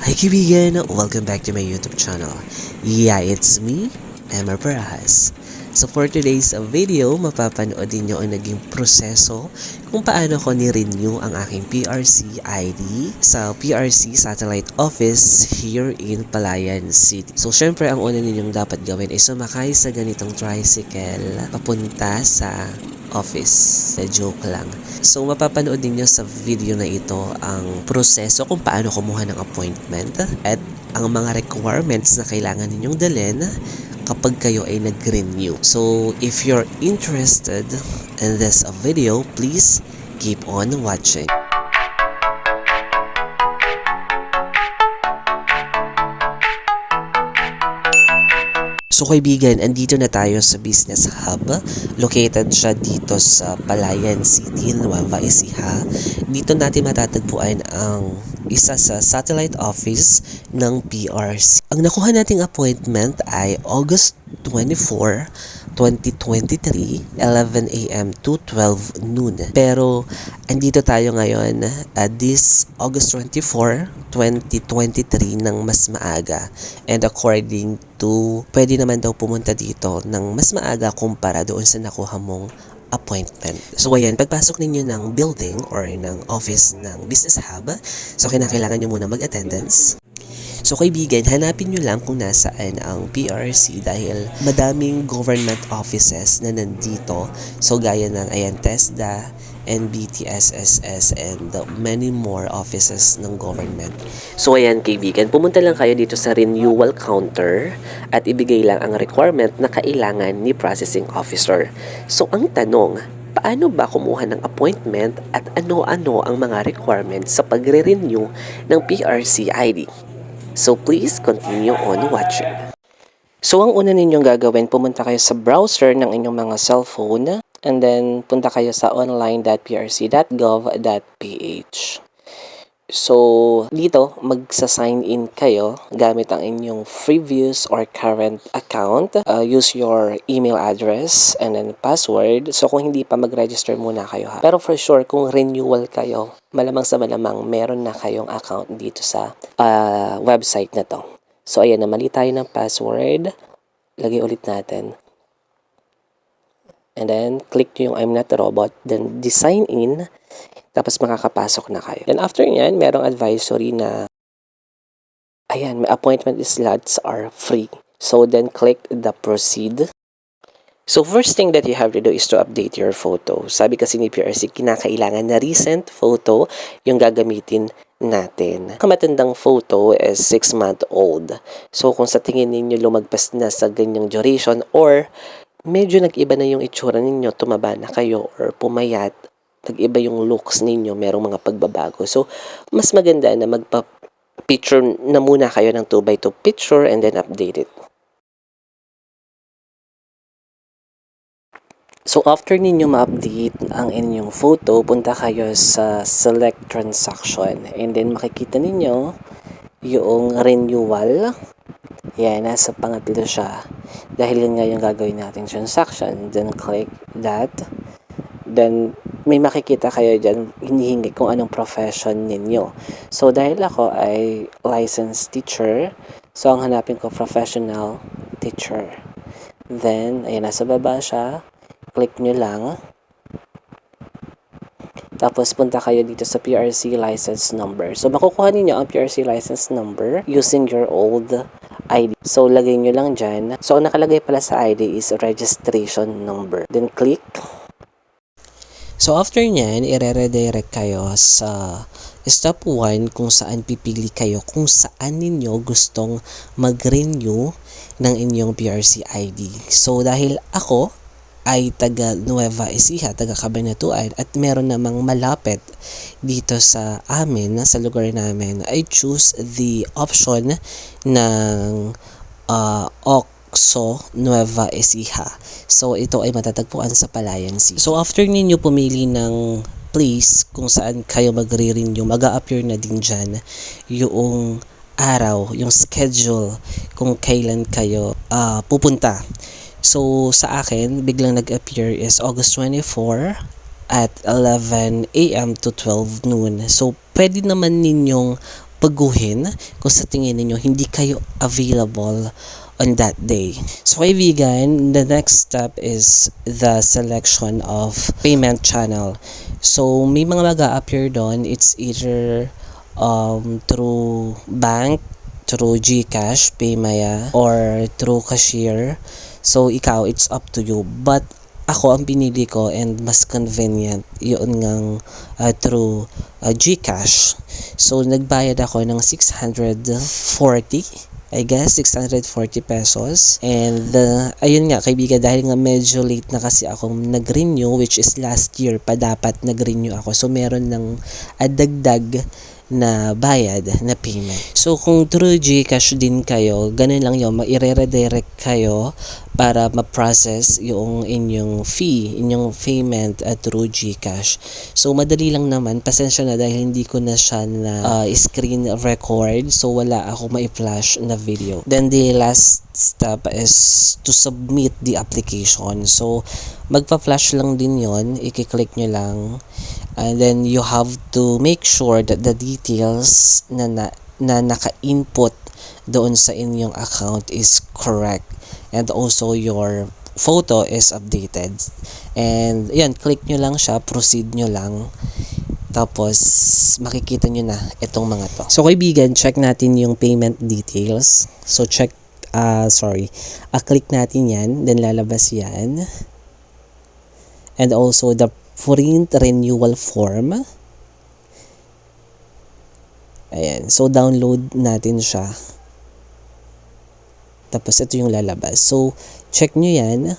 Hi kaibigan! Welcome back to my YouTube channel. Yeah, it's me, Emma Barajas. So for today's video, mapapanood ninyo ang naging proseso kung paano ko ni-renew ang aking PRC ID sa PRC Satellite Office here in Palayan City. So syempre, ang una ninyong dapat gawin ay sumakay sa ganitong tricycle papunta sa office. Na joke lang. So, mapapanood ninyo sa video na ito ang proseso kung paano kumuha ng appointment at ang mga requirements na kailangan ninyong dalhin kapag kayo ay nag-renew. So, if you're interested in this video, please keep on watching. So kaibigan, andito na tayo sa Business Hub. Located siya dito sa Palayan City, Nueva Ecija. Dito natin matatagpuan ang isa sa satellite office ng PRC. Ang nakuha nating appointment ay August 24, 2023, 11 a.m. to 12 noon. Pero, andito tayo ngayon uh, this August 24, 2023 ng mas maaga. And according to, pwede naman daw pumunta dito ng mas maaga kumpara doon sa nakuha mong appointment. So ayan, pagpasok ninyo ng building or ng office ng Business Hub, so kinakailangan nyo muna mag-attendance. So kaibigan, hanapin nyo lang kung nasaan ang PRC dahil madaming government offices na nandito. So gaya ng ayan, TESDA, NBT, SSS, and many more offices ng government. So ayan kaibigan, pumunta lang kayo dito sa renewal counter at ibigay lang ang requirement na kailangan ni processing officer. So ang tanong, paano ba kumuha ng appointment at ano-ano ang mga requirements sa pagre-renew ng PRC ID? So please continue on watching. So ang una ninyong gagawin, pumunta kayo sa browser ng inyong mga cellphone and then punta kayo sa online.prc.gov.ph. So, dito, magsa-sign in kayo gamit ang inyong previous or current account. Uh, use your email address and then password. So, kung hindi pa mag-register muna kayo ha. Pero for sure, kung renewal kayo, malamang sa malamang meron na kayong account dito sa uh, website na to. So, ayan, namali tayo ng password. Lagay ulit natin. And then, click yung I'm not a robot. Then, design in. Tapos, makakapasok na kayo. Then, after nyan, merong advisory na ayan, may appointment slots are free. So, then click the proceed. So, first thing that you have to do is to update your photo. Sabi kasi ni PRC, kinakailangan na recent photo yung gagamitin natin. Kamatandang photo is 6 month old. So, kung sa tingin ninyo lumagpas na sa ganyang duration or medyo nag-iba na yung itsura ninyo, tumaba na kayo or pumayat, nag-iba yung looks ninyo, merong mga pagbabago. So, mas maganda na magpa-picture na muna kayo ng 2x2 picture and then update it. So, after ninyo ma-update ang inyong photo, punta kayo sa select transaction and then makikita ninyo yung renewal. Yan, nasa pangatlo siya. Dahil yun nga yung gagawin natin transaction. Then, click that. Then, may makikita kayo dyan, hinihingi kung anong profession ninyo. So, dahil ako ay licensed teacher, so ang hanapin ko professional teacher. Then, ayan, nasa baba siya. Click nyo lang. Tapos, punta kayo dito sa PRC license number. So, makukuha ninyo ang PRC license number using your old ID. So, lagay nyo lang dyan. So, ang nakalagay pala sa ID is registration number. Then, click. So after nyan, ire-redirect kayo sa step 1 kung saan pipili kayo kung saan ninyo gustong mag-renew ng inyong PRC ID. So dahil ako ay taga Nueva Ecija, taga Cabanatuan at meron namang malapit dito sa amin, sa lugar namin, I choose the option ng uh, OK Oxo Nueva Ecija. So, ito ay matatagpuan sa Palayan City. So, after ninyo pumili ng place kung saan kayo magre-renew, mag-a-appear na din dyan yung araw, yung schedule kung kailan kayo uh, pupunta. So, sa akin, biglang nag-appear is August 24 at 11 a.m. to 12 noon. So, pwede naman ninyong baguhin kung sa tingin ninyo hindi kayo available on that day. So kaibigan, the next step is the selection of payment channel. So may mga mag appear doon. It's either um, through bank, through GCash, Paymaya, or through cashier. So ikaw, it's up to you. But ako ang pinili ko and mas convenient yun ngang uh, through uh, GCash. So nagbayad ako ng 640 I guess 640 pesos. And uh, ayun nga kaibigan dahil nga medyo late na kasi akong nag-renew which is last year pa dapat nag-renew ako. So meron ng adagdag na bayad na payment. So kung through GCash din kayo, ganun lang yun, ma-redirect kayo para ma-process yung inyong fee, inyong payment at through GCash. So madali lang naman, pasensya na dahil hindi ko na siya na uh, screen record, so wala ako ma-flash na video. Then the last step is to submit the application. So magpa-flash lang din yon i-click nyo lang. And then you have to make sure that the details na, na, na naka-input doon sa inyong account is correct. And also your photo is updated. And yan click nyo lang siya. Proceed nyo lang. Tapos makikita nyo na itong mga to. So kaibigan check natin yung payment details. So check uh, sorry uh, click natin yan then lalabas yan and also the print renewal form. Ayan. So, download natin siya. Tapos, ito yung lalabas. So, check nyo yan.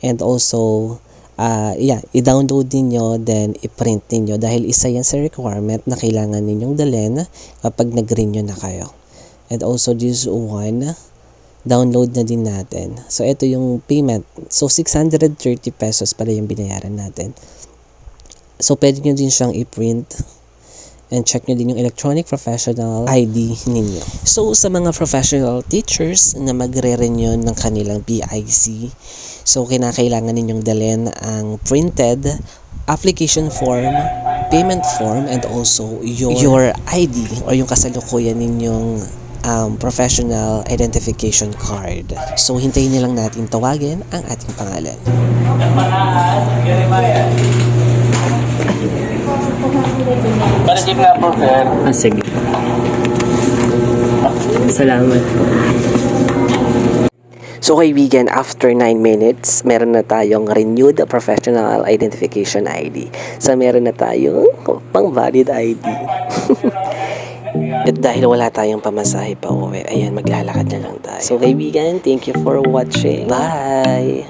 And also, uh, yeah, i-download niyo then i-print niyo dahil isa yan sa requirement na kailangan ninyong dalhin kapag nag-renew na kayo. And also, this one, download na din natin. So, ito yung payment. So, 630 pesos pala yung binayaran natin. So, pwede nyo din siyang i-print and check nyo din yung electronic professional ID ninyo. So, sa mga professional teachers na magre-renew ng kanilang PIC, so kinakailangan ninyong dalhin ang printed application form, payment form, and also your, your ID or yung kasalukuyan ninyong um, professional identification card. So, hintayin nilang natin tawagin ang ating pangalan. Parijim nga po, sir. Ah, sige. Salamat. So kaibigan, after 9 minutes, meron na tayong renewed professional identification ID. So meron na tayong pang valid ID. At dahil wala tayong pamasahe pa uwi, ayan, maglalakad na lang tayo. So kaibigan, thank you for watching. Bye!